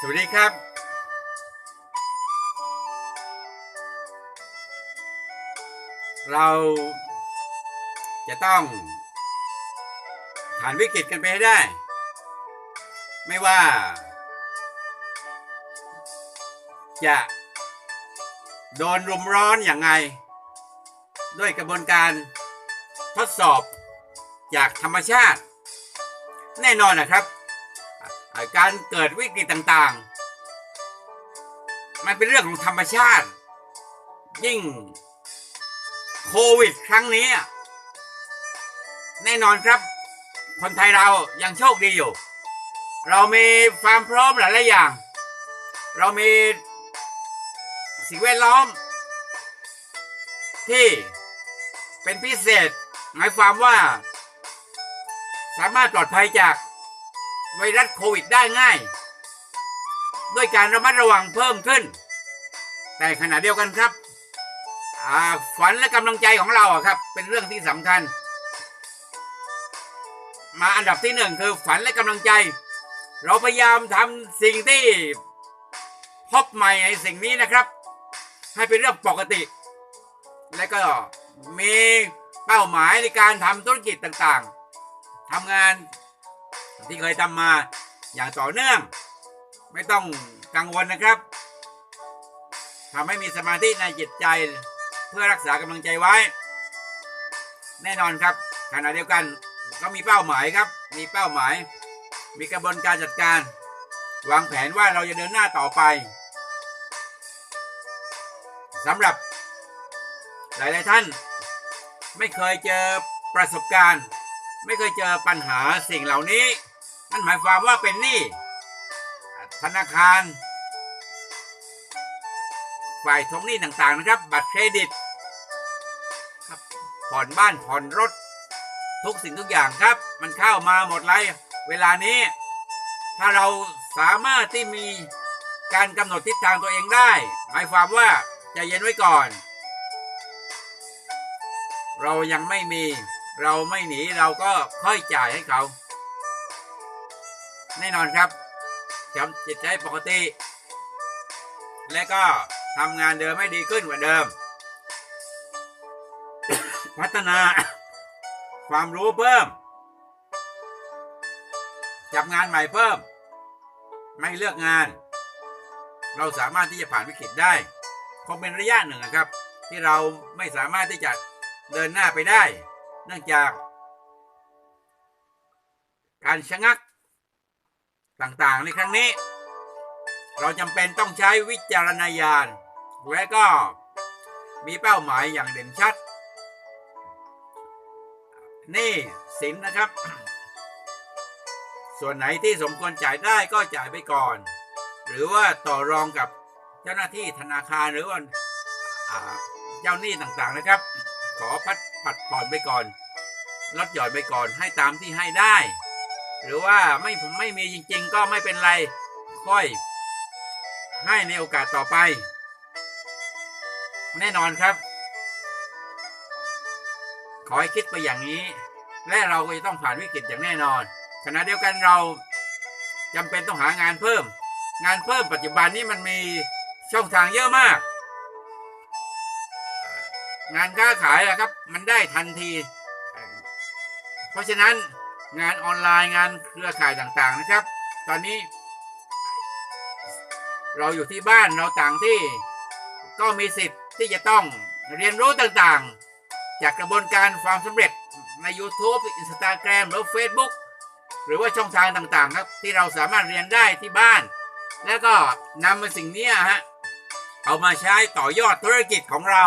สวัสดีครับ เราจะต้องผ่านวิกฤตกันไปให้ได้ ไม่ว่า จะโดนรุมร้อนอย่างไง ด้วยกระบวนการทดสอบจากธรรมชาติ แน่นอนนะครับ การเกิดวิกฤตต่างๆ มันเป็นเรื่องของธรรมชาติ ยิ่งโควิดครั้งนี้ แน่นอนครับ คนไทยเรายังโชคดีอยู่ เรามีความพร้อมหลายๆอย่าง เรามีสิ่งแวดล้อม ที่เป็นพิเศษ หมายความว่า สามารถปลอดภัยจาก ไวรัสโควิดได้ง่าย ด้วยการระมัดระวังเพิ่มขึ้น แต่ขณะเดียวกันครับฝันและกำลังใจของเราครับ เป็นเรื่องที่สำคัญ มาอันดับที่หนึ่งคือฝันและกำลังใจ เราพยายามทำสิ่งที่พบใหม่ในสิ่งนี้นะครับ ให้เป็นเรื่องปกติ และก็มีเป้าหมายในการทำธุรกิจต่างๆทำงาน ที่เคยทำมาอย่างต่อเนื่อง ไม่ต้องกังวลนะครับทำให้มีสมาธิในจิตใจเพื่อรักษากำลังใจไว้ แน่นอนครับขณะเดียวกันก็มีเป้าหมายครับ มีเป้าหมาย มีกระบวนการจัดการ วางแผนว่าเราจะเดินหน้าต่อไปสำหรับ หลาย ๆ ท่าน ไม่เคยเจอประสบการณ์ ไม่เคยเจอปัญหาสิ่งเหล่านี้ นั่นหมายความว่าเป็นหนี้ธนาคาร ฝ่ายทวงหนี้ต่างๆนะครับ บัตรเครดิตครับผ่อนบ้านผ่อนรถ ทุกสิ่งทุกอย่างครับ มันเข้ามาหมดเลยเวลานี้ ถ้าเราสามารถที่มีการกำหนดทิศทางตัวเองได้ หมายความว่าใจะเย็นไว้ก่อน เรายังไม่มี เราไม่หนีเราก็ค่อยจ่ายให้เขา แน่นอนครับจำจิตใจปกติ และก็ทำงานเดิมให้ดีขึ้นกว่าเดิม พัฒนาความรู้เพิ่ม จับงานใหม่เพิ่ม ไม่เลือกงาน เราสามารถที่จะผ่านวิกฤตได้คงเป็นระยะหนึ่งนะครับ ที่เราไม่สามารถที่จะเดินหน้าไปได้ เนื่องจาก การชะงัก ต่างๆ ในครั้งนี้ เราจำเป็นต้องใช้วิจารณญาณและก็มีเป้าหมายอย่างเด่นชัด นี่สินนะครับ ส่วนไหนที่สมควรจ่ายได้ก็จ่ายไปก่อน หรือว่าต่อรองกับเจ้าหน้าที่ธนาคารหรือว่าอ่าเจ้าหนี้ต่างๆนะครับ ขอพัดผัดผ่อนไปก่อนลดหย่อนไปก่อนให้ตามที่ให้ได้ หรือว่าไม่ผมไม่มีจริง ๆ ก็ไม่เป็นไรค่อย ให้ในโอกาสต่อไป แน่นอนครับ ขอให้คิดไปอย่างนี้ และเราก็จะต้องผ่านวิกฤตอย่างแน่นอน ขณะเดียวกันเราจำเป็นต้องหางานเพิ่ม งานเพิ่มปัจจุบันนี้มันมีช่องทางเยอะมาก งานค้าขายอะครับ มันได้ทันที เพราะฉะนั้น งานออนไลน์งานเครือข่ายต่างๆนะครับ ตอนนี้ เราอยู่ที่บ้านเราต่างที่ ก็มีสิทธิ์ที่จะต้องเรียนรู้ต่างๆ จากกระบวนการความสำเร็จใน YouTube Instagram หรือ Facebook หรือว่าช่องทางต่างๆ ครับ ที่เราสามารถเรียนได้ที่บ้าน แล้วก็นำมาสิ่งนี้ฮะเอามาใช้ต่อยอดธุรกิจของเรา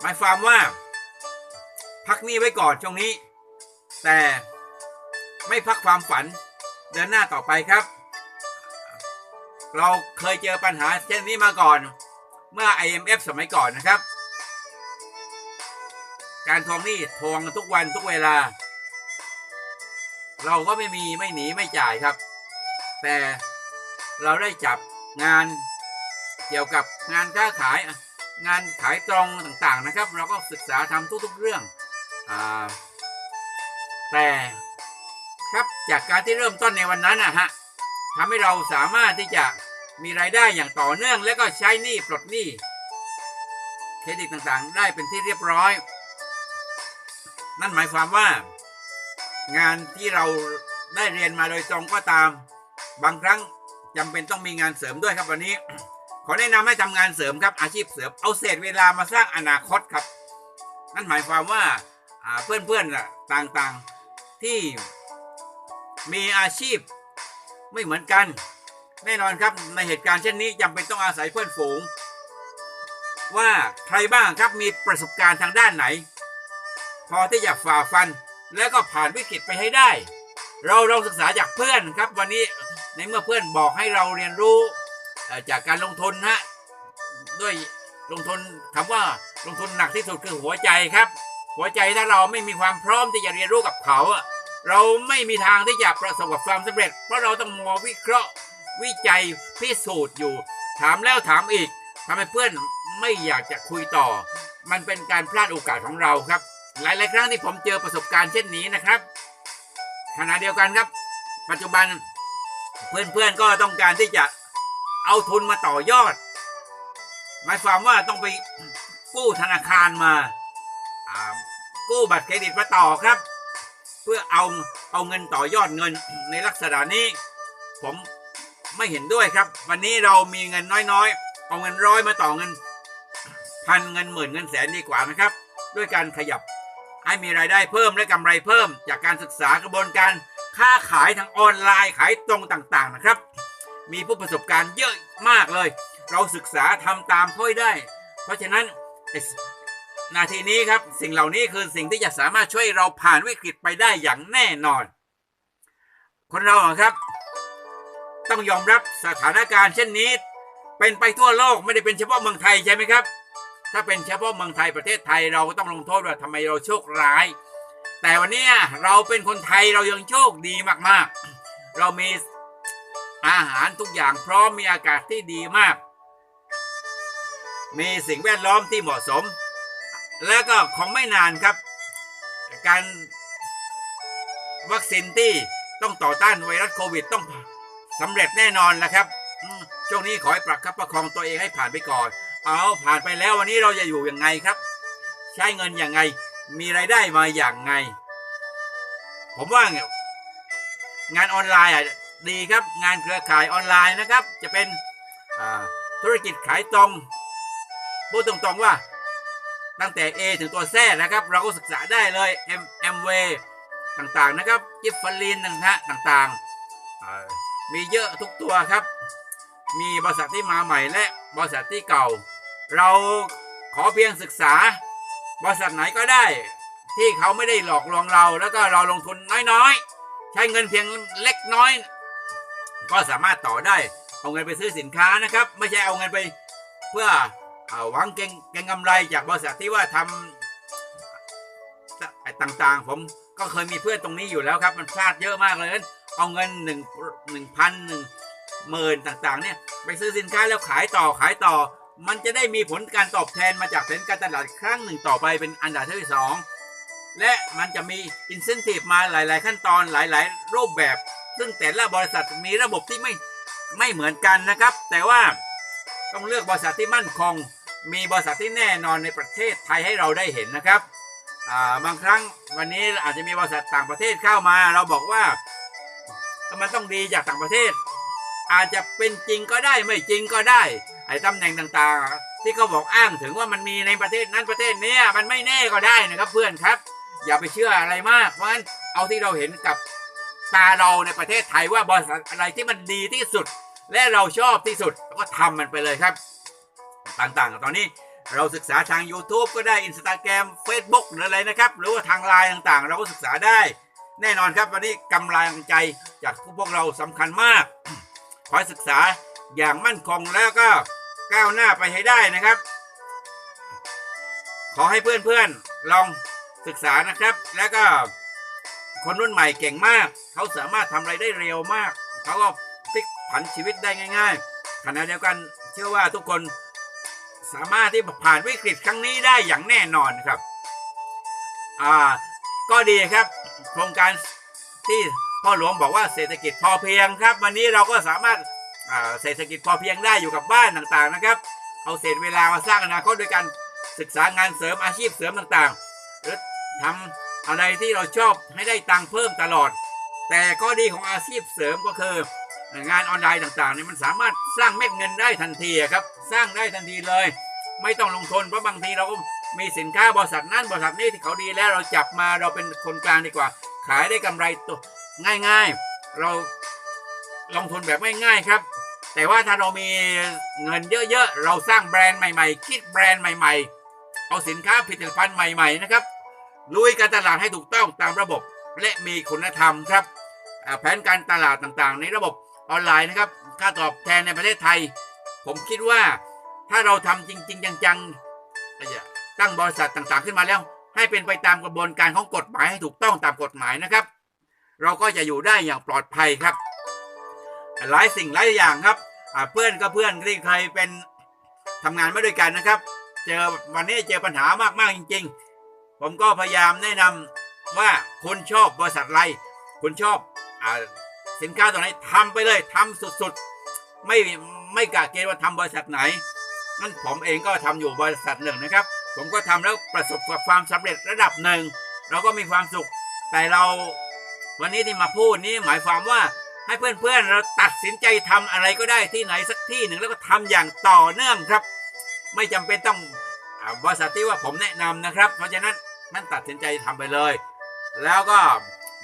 หมายความว่า พักนี้ไว้ก่อนช่วงนี้ แต่ไม่พักความฝันเดินหน้าต่อไปครับ เราเคยเจอปัญหาเช่นนี้มาก่อน เมื่อ IMF สมัยก่อนนะครับ การทวงหนี้ทวงทุกวันทุกเวลา เราก็ไม่มีไม่หนีไม่จ่ายครับ แต่เราได้จับงานเกี่ยวกับงานค้าขายงานขายตรงต่างๆนะครับ เราก็ศึกษาทำทุกๆเรื่องอ่า แต่ครับจากการที่เริ่มต้นในวันนั้นนะฮะทำให้เราสามารถที่จะมีรายได้อย่างต่อเนื่องและก็ใช้หนี้ปลดหนี้เครดิตต่างๆ ได้เป็นที่เรียบร้อย นั่นหมายความว่า งานที่เราได้เรียนมาโดยตรงก็ตาม บางครั้งจำเป็นต้องมีงานเสริมด้วยครับวันนี้ ขอแนะนำให้ทำงานเสริมครับอาชีพเสริมเอาเศษเวลามาสร้างอนาคตครับ นั่นหมายความว่าเพื่อนๆต่างๆ ที่มีอาชีพไม่เหมือนกัน แน่นอนครับในเหตุการณ์เช่นนี้จำเป็นต้องอาศัยเพื่อนฝูง ว่าใครบ้างครับมีประสบการณ์ทางด้านไหน พอที่จะฝ่าฟันแล้วก็ผ่านวิกฤตไปให้ได้ เราลองศึกษาจากเพื่อนครับวันนี้ในเมื่อเพื่อนบอกให้เราเรียนรู้จากการลงทุนฮะด้วยลงทุนคำว่าลงทุนหนักที่สุดคือหัวใจครับ หัวใจถ้าเราไม่มีความพร้อมที่จะเรียนรู้กับเขา เราไม่มีทางที่จะประสบกับความสำเร็จ เพราะเราต้องมัววิเคราะห์ วิจัยพิสูจน์อยู่ ถามแล้วถามอีกทำให้เพื่อนไม่อยากจะคุยต่อ มันเป็นการพลาดโอกาสของเราครับ หลายๆครั้งที่ผมเจอประสบการณ์เช่นนี้นะครับขณะเดียวกันครับ ปัจจุบันเพื่อนๆก็ต้องการที่จะเอาทุนมาต่อยอด หมายความว่าต้องไปกู้ธนาคารมาอ่า กู้บัตรเครดิตมาต่อครับ เพื่อเอาเอาเงินต่อยอดเงินในลักษณะนี้ ผมไม่เห็นด้วยครับ วันนี้เรามีเงินน้อยๆ เอาเงินร้อยมาต่อเงินพันเงินหมื่นเงินแสนดีกว่านะครับ ด้วยการขยับให้มีรายได้เพิ่มและกำไรเพิ่ม จากการศึกษากระบวนการค้าขายทางออนไลน์ขายตรงต่างๆนะครับ มีผู้ประสบการณ์เยอะมากเลย เราศึกษาทำตามเขาให้ได้ เพราะฉะนั้น นาทีนี้ครับสิ่งเหล่านี้คือสิ่งที่จะสามารถช่วยเราผ่านวิกฤตไปได้อย่างแน่นอน คนเราครับ ต้องยอมรับสถานการณ์เช่นนี้ เป็นไปทั่วโลกไม่ได้เป็นเฉพาะเมืองไทยใช่ไหมครับ ถ้าเป็นเฉพาะเมืองไทยประเทศไทยเราก็ต้องลงโทษว่าทำไมเราโชคร้าย แต่วันนี้เราเป็นคนไทยเรายังโชคดีมากๆ เรามีอาหารทุกอย่างพร้อมมีอากาศที่ดีมาก มีสิ่งแวดล้อมที่เหมาะสม แล้วก็ของไม่นานครับ การวัคซีนที่ต้องต่อต้านไวรัสโควิดต้องสำเร็จแน่นอนนะครับช่วงนี้ขอให้ประคับประคองตัวเองให้ผ่านไปก่อน เอาผ่านไปแล้ววันนี้เราจะอยู่ยังไงครับ ใช้เงินอย่างไง มีรายได้มาอย่างไง ผมว่าเนี่ยงานออนไลน์อะดีครับ งานเครือข่ายออนไลน์นะครับ จะเป็นธุรกิจขายตรงพูดตรงๆว่า ตั้งแต่ A ถึงตัวแซ่นะครับ เราก็ศึกษาได้เลย M M W ต่างๆนะครับกิฟฟลินนะฮะต่างๆ มีเยอะทุกตัวครับ มีบริษัทที่มาใหม่และบริษัทที่เก่า เราขอเพียงศึกษา บริษัทไหนก็ได้ ที่เขาไม่ได้หลอกลวงเรา แล้วก็เราลงทุนน้อยๆ ใช้เงินเพียงเล็กน้อย ก็สามารถต่อได้ เอาเงินไปซื้อสินค้านะครับ ไม่ใช่เอาเงินไปเพื่อ หวังเก็งเก็งกำไรจากบริษัทที่ว่าทำไอ้ต่างๆ ผมก็เคยมีเพื่อนตรงนี้อยู่แล้วครับ มันพลาดเยอะมากเลยเอาเงินหนึ่งหนึ่งพันหนึ่งหมื่นต่างๆ เนี่ยไปซื้อสินค้าแล้วขายต่อขายต่อ มันจะได้มีผลการตอบแทนมาจากแผนการตลาดครั้งหนึ่งต่อไปเป็นอันดับที่สองและมันจะมีอินเซนティブมาหลาย ๆ ขั้นตอนหลาย ๆ รูปแบบ ซึ่งแต่ละบริษัทมีระบบที่ไม่ไม่เหมือนกันนะครับ แต่ว่าต้องเลือกบริษัทที่มั่นคง มีบริษัทที่แน่นอนในประเทศไทยให้เราได้เห็นนะครับบางครั้งวันนี้อาจจะมีบริษัทต่างประเทศเข้ามา เราบอกว่ามันต้องดีจากต่างประเทศ อาจจะเป็นจริงก็ได้ไม่จริงก็ได้ไอ้ตำแหน่งต่างๆ ที่เขาบอกอ้างถึงว่ามันมีในประเทศนั้นประเทศนี้มันไม่แน่ก็ได้นะครับเพื่อนครับ อย่าไปเชื่ออะไรมาก เพราะฉะนั้นเอาที่เราเห็นกับตาเราในประเทศไทยว่าบริษัทอะไรที่มันดีที่สุด และเราชอบที่สุดก็ทำมันไปเลยครับ ต่างๆ ตอนนี้เราศึกษาทาง YouTube ก็ได้ Instagram Facebook หรืออะไรนะครับ หรือว่าทางไลน์ต่างๆ เราก็ศึกษาได้ แน่นอนครับวันนี้กำลังใจจากพวกเราสำคัญมาก ขอศึกษาอย่างมั่นคงแล้วก็ก้าวหน้าไปให้ได้นะครับ ขอให้เพื่อนๆลองศึกษานะครับ แล้วก็คนรุ่นใหม่เก่งมาก เขาสามารถทำอะไรได้เร็วมาก เขาก็พลิกผันชีวิตได้ง่าย ๆขณะเดียวกันเชื่อว่าทุกคน สามารถที่ผ่านวิกฤตครั้งนี้ได้อย่างแน่นอนครับ อ่า ก็ดีครับ โครงการที่พ่อหลวงบอกว่าเศรษฐกิจพอเพียงครับ วันนี้เราก็สามารถอ่าเศรษฐกิจพอเพียงได้อยู่กับบ้านต่างๆนะครับ เอาเศษเวลามาสร้างอนาคตด้วยการศึกษางานเสริมอาชีพเสริมต่างๆ หรือทำอะไรที่เราชอบให้ได้ตังค์เพิ่มตลอด แต่ข้อดีของอาชีพเสริมก็คือ งานออนไลน์ต่างๆเนี่ยมันสามารถสร้างเม็ดเงินได้ทันทีครับ สร้างได้ทันทีเลย ไม่ต้องลงทุนเพราะบางทีเราก็มีสินค้าบริษัทนั้นบริษัทนี้ที่เขาดีแล้วเราจับมาเราเป็นคนกลางดีกว่า ขายได้กำไรตัวง่าย ๆ เราลงทุนแบบง่ายๆครับ แต่ว่าถ้าเรามีเงินเยอะๆเราสร้างแบรนด์ใหม่ ๆ คิดแบรนด์ใหม่ ๆ เอาสินค้าผลิตภัณฑ์ใหม่ ๆ นะครับลุยการตลาดให้ถูกต้องตามระบบและมีคุณธรรมครับแผนการตลาดต่างๆ ในระบบ ออนไลน์นะครับ ค่าตอบแทนในประเทศไทย ผมคิดว่าถ้าเราทำจริง ๆ จังๆตั้งบริษัทต่างๆขึ้นมาแล้ว ให้เป็นไปตามกระบวนการของกฎหมายให้ถูกต้องตามกฎหมายนะครับ เราก็จะอยู่ได้อย่างปลอดภัยครับ หลายสิ่งหลายอย่างครับอ่าเพื่อนก็เพื่อนที่เคยเป็นทำงานมาด้วยกันนะครับ เจอวันนี้เจอปัญหามากๆจริง ๆ ผมก็พยายามแนะนำว่าคุณชอบบริษัทอะไร คุณชอบอา สินค้าตัวไหนทำไปเลยทำสุดๆ ไม่ไม่กะเกณฑ์ว่าทำบริษัทไหน นั่นผมเองก็ทำอยู่บริษัทหนึ่งนะครับ ผมก็ทำแล้วประสบกับความสำเร็จระดับหนึ่ง เราก็มีความสุข แต่เราวันนี้ที่มาพูดนี้หมายความว่าให้เพื่อนๆ เราตัดสินใจทำอะไรก็ได้ที่ไหนสักที่หนึ่งแล้วก็ทำอย่างต่อเนื่องครับ ไม่จำเป็นต้องบริษัทที่ว่าผมแนะนำนะครับ เพราะฉะนั้นนั่นตัดสินใจทำไปเลย แล้วก็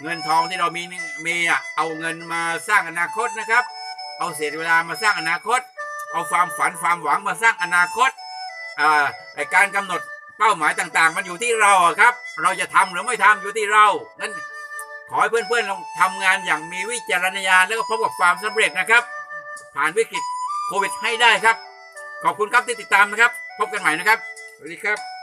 เงินทองที่เรามีมีอะเอาเงินมาสร้างอนาคตนะครับ เอาเศษเวลามาสร้างอนาคต เอาความฝันความหวังมาสร้างอนาคตอ่าไอการกำหนดเป้าหมายต่างๆ มันอยู่ที่เราครับ เราจะทำหรือไม่ทำอยู่ที่เรานั้นขอให้เพื่อนๆลองทำงานอย่างมีวิจารณญาณแล้วก็พบกับความสำเร็จนะครับ ผ่านวิกฤตโควิดให้ได้ครับ ขอบคุณครับที่ติดตามนะครับ พบกันใหม่นะครับ สวัสดีครับ